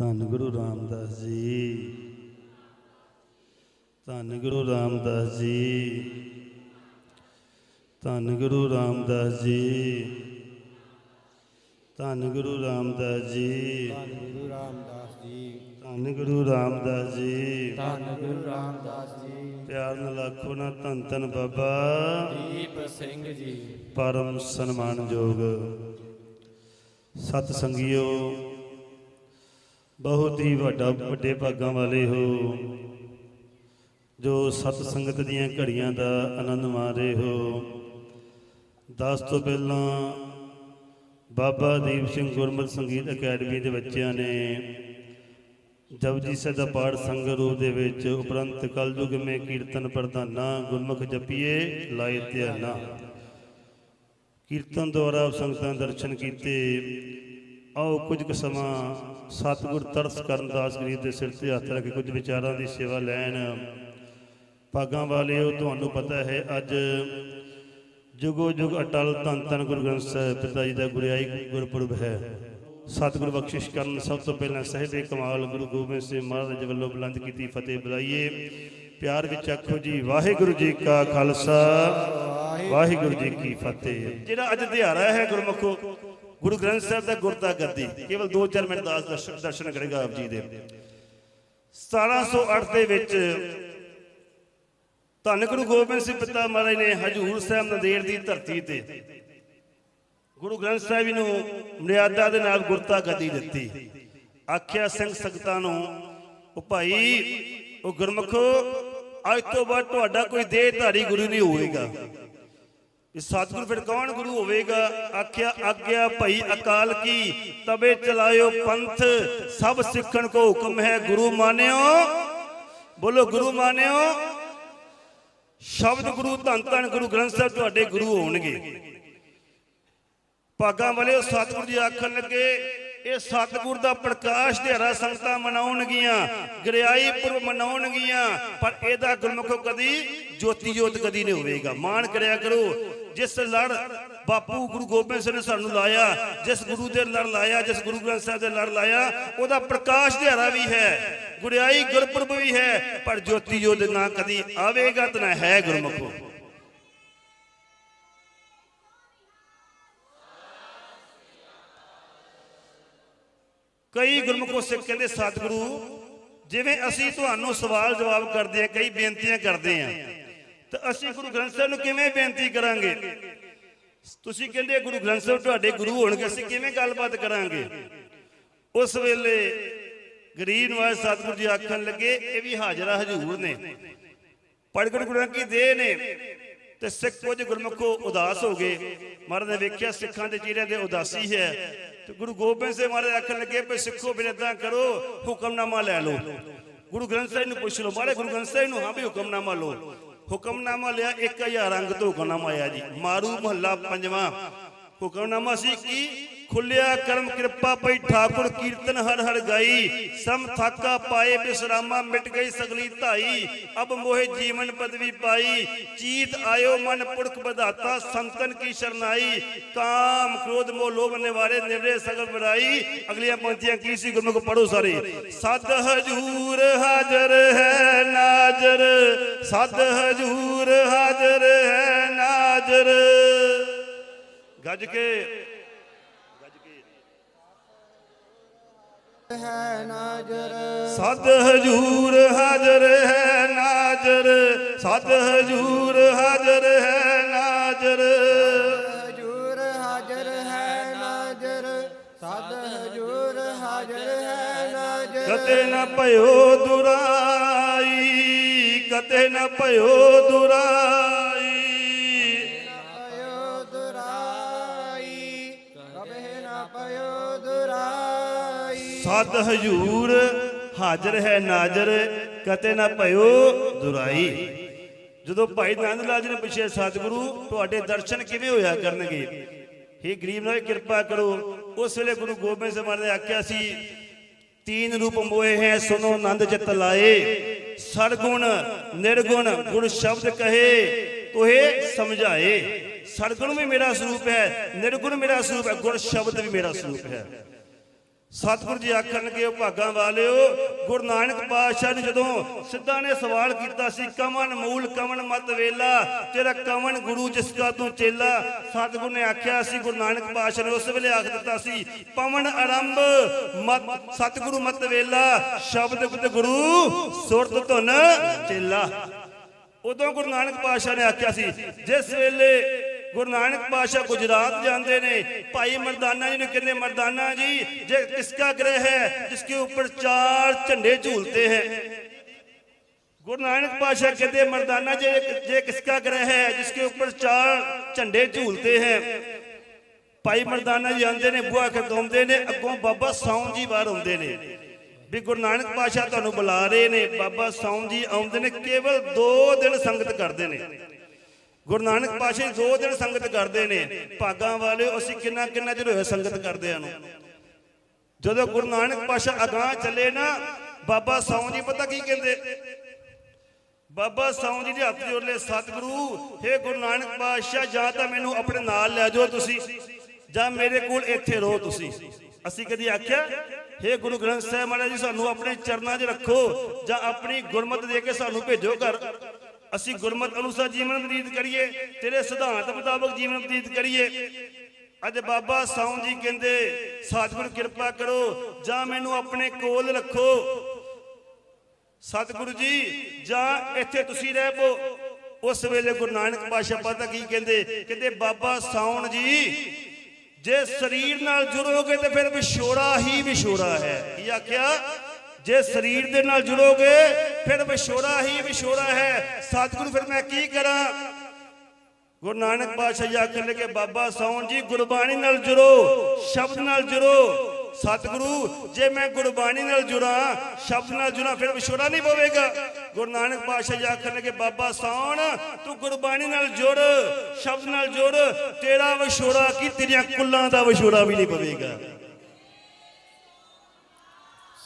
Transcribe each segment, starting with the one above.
ਧੰਨ ਗੁਰੂ ਰਾਮਦਾਸ ਜੀ। ਧੰਨ ਗੁਰੂ ਰਾਮਦਾਸ ਜੀ। ਧੰਨ ਗੁਰੂ ਰਾਮਦਾਸ ਜੀ। ਧੰਨ ਗੁਰੂ ਰਾਮਦਾਸ ਜੀ। ਧੰਨ ਗੁਰੂ ਰਾਮਦਾਸ ਜੀ। ਧੰਨ ਗੁਰੂ ਰਾਮਦਾਸ ਜੀ। ਧੰਨ ਗੁਰੂ ਰਾਮਦਾਸ ਜੀ। ਪਿਆਰ ਨਾਲ ਆਖੋ ਨਾ ਧੰਨ ਧੰਨ ਬਾਬਾ। ਦੀਪ ਸਿੰਘ ਜੀ। ਪਰਮ ਸਨਮਾਨਯੋਗ ਸਤ ਸੰਗਿਓ ਬਹੁਤ ਹੀ ਵੱਡਾ, ਵੱਡੇ ਭਾਗਾਂ ਵਾਲੇ ਹੋ। ਜੋ ਸਤ ਸੰਗਤ ਦੀਆਂ ਘੜੀਆਂ ਦਾ ਆਨੰਦ ਮਾਣ ਰਹੇ ਹੋ। ਦਸ ਤੋਂ ਪਹਿਲਾਂ ਬਾਬਾ ਦੀਪ ਸਿੰਘ ਗੁਰਮਤ ਸੰਗੀਤ ਅਕੈਡਮੀ ਦੇ ਬੱਚਿਆਂ ਨੇ ਜਪਜੀ ਸਾਹਿਬ ਦਾ ਪਾਠ ਸੰਗਤ ਰੂਪ ਦੇ ਵਿੱਚ ਉਪਰੰਤ ਕਲਯੁਗ ਮੇ ਕੀਰਤਨ ਪ੍ਰਧਾਨਾ ਗੁਰਮੁਖ ਜਪੀਏ, ਲਾਏ ਧਿਆਨਾ। ਕੀਰਤਨ ਦੁਆਰਾ ਸੰਗਤਾਂ ਦੇ ਦਰਸ਼ਨ ਕੀਤੇ। ਆਓ ਕੁਝ ਕੁ ਸਮਾਂ ਸਤਿਗੁਰ ਤਰਸ ਕਰਨ ਦਾਸ ਗਰੀਬ ਦੇ ਸਿਰ ਤੇ ਹੱਥ ਰੱਖ ਕੇ ਕੁਝ ਵਿਚਾਰਾਂ ਦੀ ਸੇਵਾ ਲੈਣ। ਭਾਗਾਂ ਵਾਲਿਓ, ਤੁਹਾਨੂੰ ਪਤਾ ਹੈ, ਅੱਜ ਜੁਗੋ ਜੁਗ ਅਟਲ ਧੰਨ ਧੰਨ ਗੁਰੂ ਗ੍ਰੰਥ ਸਾਹਿਬ ਪਿਤਾ ਜੀ ਦਾ ਗੁਰਿਆਈ ਗੁਰਪੁਰਬ ਹੈ। ਸਤਿਗੁਰ ਬਖਸ਼ਿਸ਼ ਕਰਨ ਸਭ ਤੋਂ ਪਹਿਲਾਂ ਸਹਿਬੇ ਕਮਾਲ ਗੁਰੂ ਗੋਬਿੰਦ ਸਿੰਘ ਮਹਾਰਾਜ ਵੱਲੋਂ ਬੁਲੰਦ ਕੀਤੀ ਫਤਿਹ ਬੁਲਾਈਏ। ਪਿਆਰ ਵਿੱਚ ਆਖੋ ਜੀ, ਵਾਹਿਗੁਰੂ ਜੀ ਕਾ ਖਾਲਸਾ, ਵਾਹਿਗੁਰੂ ਜੀ ਕੀ ਫਤਿਹ। ਜਿਹੜਾ ਅੱਜ ਦਿਹਾੜਾ ਹੈ ਗੁਰਮੁਖੋ ਗੁਰੂ ਗ੍ਰੰਥ ਸਾਹਿਬ ਦਾ ਗੁਰਤਾ ਗੱਦੀ ਕੇਵਲ 2-4 ਮਿੰਟ ਦਾ ਦਰਸ਼ਨ ਕਰੇਗਾ ਆਪ ਜੀ ਦੇ। 1708 ਦੇ ਵਿੱਚ ਧੰਨ ਗੁਰੂ ਗੋਬਿੰਦ ਸਿੰਘ ਪਿਤਾ ਮਹਾਰਾਜ ਨੇ ਹਜੂਰ ਸਾਹਿਬ ਨੰਦੇੜ ਦੀ ਧਰਤੀ ਤੇ ਗੁਰੂ ਗ੍ਰੰਥ ਸਾਹਿਬ ਜੀ ਨੂੰ ਮਰਿਆਦਾ ਦੇ ਨਾਲ ਗੁਰਤਾ ਗੱਦੀ ਦਿੱਤੀ। ਆਖਿਆ ਸਿੰਘ ਸੰਗਤਾਂ ਨੂੰ, ਉਹ ਭਾਈ, ਉਹ ਗੁਰਮਖੋ, ਅੱਜ ਤੋਂ ਬਾਅਦ ਤੁਹਾਡਾ ਕੋਈ ਦੇਹਧਾਰੀ ਗੁਰੂ ਨਹੀਂ ਹੋਵੇਗਾ। ਇਹ ਸਤਿਗੁਰੂ ਫਿਰ ਕੌਣ ਗੁਰੂ ਹੋਵੇਗਾ? ਆਖਿਆ, ਆਗਿਆ ਭਈ ਅਕਾਲ ਕੀ? ਤਬੇ ਚਲਾਇਓ ਪੰਥ, ਸਭ ਸਿੱਖਣ ਕੋ ਹੁਕਮ ਹੈ ਗੁਰੂ ਮਾਨਿਓ। ਬੋਲੋ ਗੁਰੂ ਮਾਨਿਓ। ਸ਼ਬਦ ਗੁਰੂ, ਧੰਨ ਧੰਨ ਗੁਰੂ ਗ੍ਰੰਥ ਸਾਹਿਬ ਤੁਹਾਡੇ ਗੁਰੂ ਹੋਣਗੇ। ਭਾਗਾਂ ਵਾਲੇ ਸਤਿਗੁਰੂ ਜੀ ਆਖਣ ਲੱਗੇ, ਇਹ ਸਤਿਗੁਰ ਦਾ ਪ੍ਰਕਾਸ਼ ਦਿਹਾੜਾ ਸੰਗਤਾਂ ਮਨਾਉਣਗੀਆਂ, ਗਰਿਆਈ ਪੁਰਬ ਮਨਾਉਣਗੀਆਂ, ਪਰ ਇਹਦਾ ਗੁਰਮੁਖੋ ਕਦੀ ਜੋਤੀ ਜੋਤ ਕਦੀ ਨਹੀਂ ਹੋਵੇਗਾ। ਮਾਣ ਕਰਿਆ ਕਰੋ ਜਿਸ ਲੜ ਬਾਪੂ ਗੁਰੂ ਗੋਬਿੰਦ ਸਿੰਘ ਨੇ ਸਾਨੂੰ ਲਾਇਆ, ਜਿਸ ਗੁਰੂ ਦੇ ਲੜ ਲਾਇਆ, ਜਿਸ ਗੁਰੂ ਗ੍ਰੰਥ ਸਾਹਿਬ ਦੇ ਲੜ ਲਾਇਆ, ਉਹਦਾ ਪ੍ਰਕਾਸ਼ ਦਿਹਾੜਾ ਵੀ ਹੈ, ਗੁਰਿਆਈ ਗੁਰਪੁਰਬ ਵੀ ਹੈ, ਪਰ ਜੋਤੀ ਜੋਤ ਨਾ ਕਦੀ ਆਵੇਗਾ ਤੇ ਨਾ ਹੈ ਗੁਰਮੁਖੋ। ਕਈ ਗੁਰਮੁਖੋ ਸਿੱਖ ਕਹਿੰਦੇ, ਸਤਿਗੁਰੂ, ਜਿਵੇਂ ਅਸੀਂ ਤੁਹਾਨੂੰ ਸਵਾਲ ਜਵਾਬ ਕਰਦੇ ਆ ਕਈ ਬੇਨਤੀਆਂ ਕਰਦੇ ਆ ਤਾਂ ਅਸੀਂ ਗੁਰੂ ਗ੍ਰੰਥ ਸਾਹਿਬ ਨੂੰ ਕਿਵੇਂ ਬੇਨਤੀ ਕਰਾਂਗੇ? ਤੁਸੀਂ ਕਹਿੰਦੇ ਗੁਰੂ ਗ੍ਰੰਥ ਸਾਹਿਬ ਤੁਹਾਡੇ ਗੁਰੂ ਹੋਣਗੇ, ਅਸੀਂ ਕਿਵੇਂ ਗੱਲਬਾਤ ਕਰਾਂਗੇ? ਉਸ ਵੇਲੇ ਗਰੀਬ ਨਵਾਜ਼ ਸਤਿਗੁਰੂ ਜੀ ਆਖਣ ਲੱਗੇ, ਇਹ ਵੀ ਹਾਜ਼ਰਾ ਹਜੂਰ ਨੇ। ਪੜਗੜ ਗੁਰਾਂ ਕੀ ਦੇ ਨੇ? ਤੇ ਸਿੱਖ ਕੁਝ ਗੁਰਮੁਖੋ ਉਦਾਸ ਹੋ ਗਏ। ਮਹਾਰਾਜ ਨੇ ਵੇਖਿਆ ਸਿੱਖਾਂ ਦੇ ਚਿਹਰਿਆਂ ਤੇ ਉਦਾਸੀ ਹੈ। ਤੇ ਗੁਰੂ ਗੋਬਿੰਦ ਸਿੰਘ ਮਹਾਰਾਜ ਆਖਣ ਲੱਗੇ ਵੀ ਸਿੱਖੋ, ਫਿਰ ਏਦਾਂ ਕਰੋ, ਹੁਕਮਨਾਮਾ ਲੈ ਲਓ। ਗੁਰੂ ਗ੍ਰੰਥ ਸਾਹਿਬ ਨੂੰ ਪੁੱਛ ਲਓ, ਮਹਾਰਾਜ, ਗੁਰੂ ਗ੍ਰੰਥ ਸਾਹਿਬ ਨੂੰ ਹਾਂ ਵੀ ਹੁਕਮਨਾਮਾ ਲਓ। ਹੁਕਮਨਾਮਾ ਲਿਆ 1000 ਅੰਗ ਤੋਂ ਆਇਆ ਜੀ। ਮਾਰੂ ਮਹੱਲਾ ਪੰਜਵਾਂ। ਹੁਕਮਨਾਮਾ ਸੀ ਕੀ? ਖੁੱਲਿਆ ਕਰਮ ਕਿਰਪਾ ਪਈ, ਠਾਕੁਰ ਕੀਰਤਨ ਹਰ ਹਰ ਗਾਈ। ਸਮ ਥਾਕਾ ਪਾਏ, ਬਿਸਰਾਮਾ ਮਿਟ ਗਈ ਸਗਲੀ ਧਾਈ। ਅਬ ਮੋਹਿ ਜੀਵਨ ਪਦਵੀ ਪਾਈ। ਚੀਤ ਆਇਓ ਮਨ ਪੁਰਖ ਬਧਾਤਾ ਸੰਤਨ ਕੀ ਸ਼ਰਨਾਈ। ਕਾਮ ਕ੍ਰੋਧ ਮੋਹ ਲੋਭ ਨਿਵਾਰੇ ਨਿਵਰੇ ਸਗਲ ਬੜਾਈ ਅਗਲੀਆਂ ਪੰਕਤੀਆਂ ਕੀ ਸੀ? ਗੁਰਮੁਖ ਪੜੋ ਸਾਰੇ। ਸਤ ਹਜੂਰ ਹਾਜ਼ਰ ਹੈ, ਨਾਜ਼ਰ। ਸਤ ਹਜੂਰ ਹਾਜ਼ਰ ਹੈ ਨਾਜ਼ਰ। ਗੱਜ ਕੇ। ਹੈ ਨਾਜਰ ਸਦ ਹਜੂਰ ਹਾਜ਼ਰ ਹੈ ਨਾਜ਼ਰ। ਸਦ ਹਜੂਰ ਹਾਜ਼ਰ ਹੈ ਨਾਜ਼ਰ। ਹਜੂਰ ਹਾਜ਼ਰ ਹੈ ਨਾਜਰ। ਸਦ ਹਜੂਰ ਹਾਜ਼ਰ ਹੈ ਨਾਜਰ। ਕਤੇ ਨ ਭਇਓ ਦੁਰਾਈ ਕਤੇ ਨ ਭਇਓ ਦੁਰਾਈ। ਪਇਓ ਹਜੂਰ ਹਾਜ਼ਰ ਹੈ ਨਾਜ਼ਰ, ਕਤੇ ਨ ਭਇਓ ਦੁਰਾਈ। ਜਦੋਂ ਭਾਈ ਨੰਦ ਲਾਲ ਜੀ ਨੇ ਪੁੱਛਿਆ, ਸਤਿਗੁਰੂ, ਤੁਹਾਡੇ ਦਰਸ਼ਨ ਕਿਵੇਂ ਹੋਇਆ ਕਰਨਗੇ? हे ਗਰੀਬ ਨਾਲ ਕਿਰਪਾ ਕਰੋ। ਉਸ ਵੇਲੇ ਗੁਰੂ ਗੋਬਿੰਦ ਸਿੰਘ ਮਹਾਰਾਜ ਨੇ ਆਖਿਆ ਸੀ, ਤੀਨ ਰੂਪ ਮੋਏ ਹੈ ਸੁਨੋ ਨੰਦ ਚਿਤ ਲਾਏ। ਸਰਗੁਣ, ਨਿਰਗੁਣ ਗੁਰ ਸ਼ਬਦ ਕਹੇ, ਤੋਹੇ ਸਮਝਾਏ। ਸਰਗੁਣ ਵੀ ਮੇਰਾ ਸਰੂਪ ਹੈ, ਨਿਰਗੁਣ ਮੇਰਾ ਸਰੂਪ ਹੈ ਗੁਰ ਸ਼ਬਦ ਵੀ ਮੇਰਾ ਸਰੂਪ ਹੈ। ਸਤਿਗੁਰੂ ਜੀ ਆਖਣਗੇ, ਉਹ ਭਾਗਾਂ ਵਾਲਿਓ, ਗੁਰੂ ਨਾਨਕ ਪਾਤਸ਼ਾਹ ਨੇ ਜਦੋਂ ਸਿੱਧਾ ਨੇ ਸਵਾਲ ਕੀਤਾ ਸੀ, ਕਮਨ ਮੂਲ, ਕਮਨ ਮਤ ਵੇਲਾ, ਤੇਰਾ ਕਮਨ ਗੁਰੂ ਜਿਸ ਕਾ ਤੂੰ ਚੇਲਾ। ਸਤਿਗੁਰੂ ਨੇ ਆਖਿਆ ਸੀ, ਗੁਰੂ ਨਾਨਕ ਪਾਤਸ਼ਾਹ ਨੇ ਉਸ ਵੇਲੇ ਆਖ ਦਿੱਤਾ ਸੀ, ਪਵਨ ਆਰੰਭ ਮਤ, ਸਤਿਗੁਰੂ ਮਤ ਵੇਲਾ, ਸ਼ਬਦ ਗੁਰ ਗੁਰੂ, ਸੁਰਤ ਧੁਨ ਚੇਲਾ। ਉਦੋਂ ਗੁਰੂ ਨਾਨਕ ਪਾਤਸ਼ਾਹ ਨੇ ਆਖਿਆ ਸੀ, ਜਿਸ ਵੇਲੇ ਗੁਰੂ ਨਾਨਕ ਪਾਤਸ਼ਾਹ ਗੁਜਰਾਤ ਜਾਂਦੇ ਨੇ ਭਾਈ ਮਰਦਾਨਾ ਜੀ ਨੂੰ ਕਹਿੰਦੇ ਮਰਦਾਨਾ ਜੀ ਜੇ ਕਿਸਕਾ ਗ੍ਰਹਿ ਹੈ ਜਿਸਕੇ ਉੱਪਰ ਚਾਰ ਝੰਡੇ ਝੂਲਤੇ ਹੈ गुरु नानक पाशाह कहते हैं मर्दाना जे जे किसका ग्रह है जिसके ऊपर चार झंडे झूलते हैं ਭਾਈ ਮਰਦਾਨਾ ਜੀ ਆਂਦੇ ਨੇ ਬੁਆ ਖਤੋਂਦੇ ਨੇ ਅੱਗੋਂ ਬਾਬਾ ਸੌਂ ਜੀ ਬਾਹਰ ਆਉਂਦੇ ਨੇ ਵੀ ਗੁਰੂ ਨਾਨਕ ਪਾਸ਼ਾ ਤੁਹਾਨੂੰ ਬੁਲਾ ਰਹੇ ਨੇ ਬਾਬਾ ਸੌਂ ਜੀ ਆਉਂਦੇ ਨੇ ਕੇਵਲ 2 ਦਿਨ ਸੰਗਤ ਕਰਦੇ ਨੇ ਗੁਰੂ ਨਾਨਕ ਪਾਸ਼ਾ ਜੀ 2 ਦਿਨ ਸੰਗਤ ਕਰਦੇ ਨੇ, ਭਾਗਾਂ ਵਾਲੇ ਅਸੀਂ ਕਿੰਨਾ ਕਿੰਨਾ ਚਿਰ ਹੋਇਆ ਸੰਗਤ ਕਰਦੇ ਨੂੰ। ਜਦੋਂ ਗੁਰੂ ਨਾਨਕ ਪਾਸ਼ਾ ਅਗਾਹ ਚੱਲੇ ਨਾ, ਬਾਬਾ ਸੌਂ ਜੀ ਪਤਾ ਕੀ ਕਹਿੰਦੇ? ਬਾਬਾ ਸੌਂ ਜੀ ਦੇ ਹੱਥ ਜੋੜਲੇ ਸਤਿਗੁਰੂ हे ਗੁਰੂ ਨਾਨਕ ਪਾਤਸ਼ਾਹ, ਜਾਂ ਤਾਂ ਮੈਨੂੰ ਆਪਣੇ ਨਾਲ ਲੈ ਜਾਓ ਤੁਸੀਂ, ਜਾਂ ਮੇਰੇ ਕੋਲ ਇੱਥੇ ਰਹੋ ਤੁਸੀਂ। ਅਸੀਂ ਕਦੀ ਆਖਿਆ हे ਗੁਰੂ ਗ੍ਰੰਥ ਸਾਹਿਬ ਮਹਾਰਾਜ ਜੀ, ਸਾਨੂੰ ਆਪਣੇ ਚਰਨਾਂ 'ਚ ਰੱਖੋ, ਜਾਂ ਆਪਣੀ ਗੁਰਮਤ ਦੇ ਕੇ ਸਾਨੂੰ ਭੇਜੋ ਘਰ। ਅਸੀਂ ਗੁਰਮਤ ਅਨੁਸਾਰ ਜੀਵਨ ਬਤੀਤ ਕਰੀਏ, ਤੇਰੇ ਸਿਧਾਂਤ ਮੁਤਾਬਕ ਜੀਵਨ ਬਤੀਤ ਕਰੀਏ। ਅੱਜ ਬਾਬਾ ਸੌਂ ਜੀ ਕਹਿੰਦੇ, ਸਤਿਗੁਰ ਕਿਰਪਾ ਕਰੋ, ਜਾਂ ਮੈਨੂੰ ਆਪਣੇ ਕੋਲ ਰੱਖੋ। ਸਤਿਗੁਰੂ ਜੀ, ਜਾਂ ਇੱਥੇ ਤੁਸੀਂ ਰਹਿ ਪੋ ਉਸ ਵੇਲੇ ਗੁਰੂ ਨਾਨਕ ਪਾਸ਼ਾ ਪਤਾ ਕੀ ਕਹਿੰਦੇ? ਕਹਿੰਦੇ, ਬਾਬਾ ਸਾਉਣ ਜੀ, ਜੇ ਸਰੀਰ ਨਾਲ ਜੁੜੋਗੇ ਤੇ ਫਿਰ ਵਿਛੋੜਾ ਹੀ ਵਿਛੋੜਾ ਹੈ। ਕੀ ਆਖਿਆ? ਜੇ ਸਰੀਰ ਦੇ ਨਾਲ ਜੁੜੋਗੇ, ਫਿਰ ਵਿਛੋੜਾ ਹੀ ਵਿਛੋੜਾ ਹੈ। ਸਤਿਗੁਰੂ, ਫਿਰ ਮੈਂ ਕੀ ਕਰਾਂ? ਗੁਰੂ ਨਾਨਕ ਪਾਤਸ਼ਾਹ ਜੀ ਆਖਣ ਲੱਗੇ ਬਾਬਾ ਸੌਣ ਜੀ, ਗੁਰਬਾਣੀ ਨਾਲ ਜੁੜੋ, ਸ਼ਬਦ ਨਾਲ ਜੁੜੋ। ਸਤਿਗੁਰੂ, ਜੇ ਮੈਂ ਗੁਰਬਾਣੀ ਨਾਲ ਜੁੜਾਂ, ਸ਼ਬਦ ਨਾਲ ਜੁੜਾਂ, ਫਿਰ ਵਿਛੋੜਾ ਨਹੀਂ ਪਵੇਗਾ। ਗੁਰੂ ਨਾਨਕ ਪਾਤਸ਼ਾਹ ਜੀ ਆਖਣ ਲੱਗੇ ਬਾਬਾ ਸੌਣ ਤੂੰ ਗੁਰਬਾਣੀ ਨਾਲ ਜੁੜ, ਸ਼ਬਦ ਨਾਲ ਜੁੜ। ਤੇਰਾ ਵਿਛੋੜਾ ਕੀ, ਤੇਰੀਆਂ ਕੁੱਲਾਂ ਦਾ ਵਿਛੋੜਾ ਵੀ ਨਹੀਂ ਪਵੇਗਾ।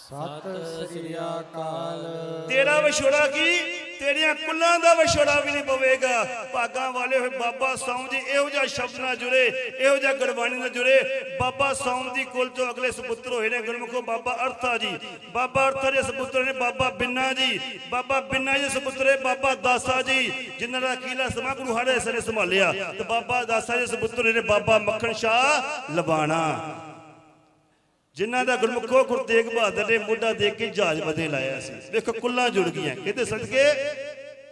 ਸਤਿ ਸ੍ਰੀ ਅਕਾਲ। ਤੇਰਾ ਵਿਛੋੜਾ ਕੀ? ਤੇਰੀਆਂ ਕੁੱਲਾਂ ਦਾ ਵਿਛੋੜਾ ਵੀ ਨਹੀਂ ਪਵੇਗਾ। ਭਾਗਾਂ ਵਾਲੇ ਹੋਏ ਬਾਬਾ ਸੌਂ ਜੀ, ਇਹੋ ਜਿਹਾ ਸ਼ਬਦ ਨਾਲ ਜੁੜੇ, ਇਹੋ ਜਿਹਾ ਗੁਰਬਾਣੀ ਨਾਲ ਜੁੜੇ। ਬਾਬਾ ਸੌਂ ਦੀ ਕੁਲ ਤੋਂ ਅਗਲੇ ਸੁਪੁੱਤਰ ਹੋਏ ਨੇ ਗੁਰਮੁਖੋ ਬਾਬਾ ਅਰਥਾ ਜੀ। ਬਾਬਾ ਅਰਥਾ ਦੇ ਸੁਪੁੱਤਰ ਨੇ ਬਾਬਾ ਬਿੰਨਾ ਜੀ। ਬਾਬਾ ਬਿੰਨਾ ਜੀ ਸੁਪੁੱਤਰ ਬਾਬਾ ਦਾਸਾ ਜੀ। ਜਿਨ੍ਹਾਂ ਦਾ ਕਿਲਾ ਸਮਾ ਗੁਰੂ ਹਰੇ ਸਨੇ ਸੰਭਾਲਿਆ। ਤੇ ਬਾਬਾ ਦਾਸਾ ਜੀ ਸੁਪੁੱਤਰ ਨੇ ਬਾਬਾ ਮੱਖਣ ਸ਼ਾਹ ਲਬਾਣਾ ਜਿਨ੍ਹਾਂ ਦਾ ਗੁਰਮੁਖੋ ਗੁਰੂ ਤੇਗ ਬਹਾਦਰ ਨੇ ਮੋਢਾ ਦੇ ਕੇ ਜਹਾਜ਼ ਬਦੇ ਲਾਇਆ ਸੀ। ਵੇਖੋ, ਕੁੱਲਾਂ ਜੁੜ ਗਈਆਂ। ਕਿਤੇ ਸਦਕੇ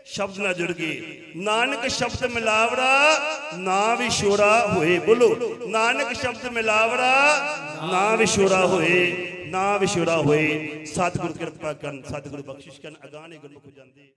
ਸ਼ਬਦ ਨਾਲ ਜੁੜ ਗਏ। ਨਾਨਕ ਸ਼ਬਦ ਮਿਲਾਵੜਾ, ਨਾ ਵਿਛੋੜਾ ਹੋਏ। ਬੋਲੋ, ਨਾਨਕ ਸ਼ਬਦ ਮਿਲਾਵੜਾ, ਨਾ ਵਿਛੋੜਾ ਹੋਏ। ਨਾ ਵਿਛੋੜਾ ਹੋਏ। ਸਤਿਗੁਰ ਕਿਰਪਾ ਕਰਨ, ਸਤਿਗੁਰ ਬਖਸ਼ਿਸ਼ ਕਰਨ। ਅਗਾਹ ਨੇ ਗੁਰਮੁਖ ਜਾਂਦੇ।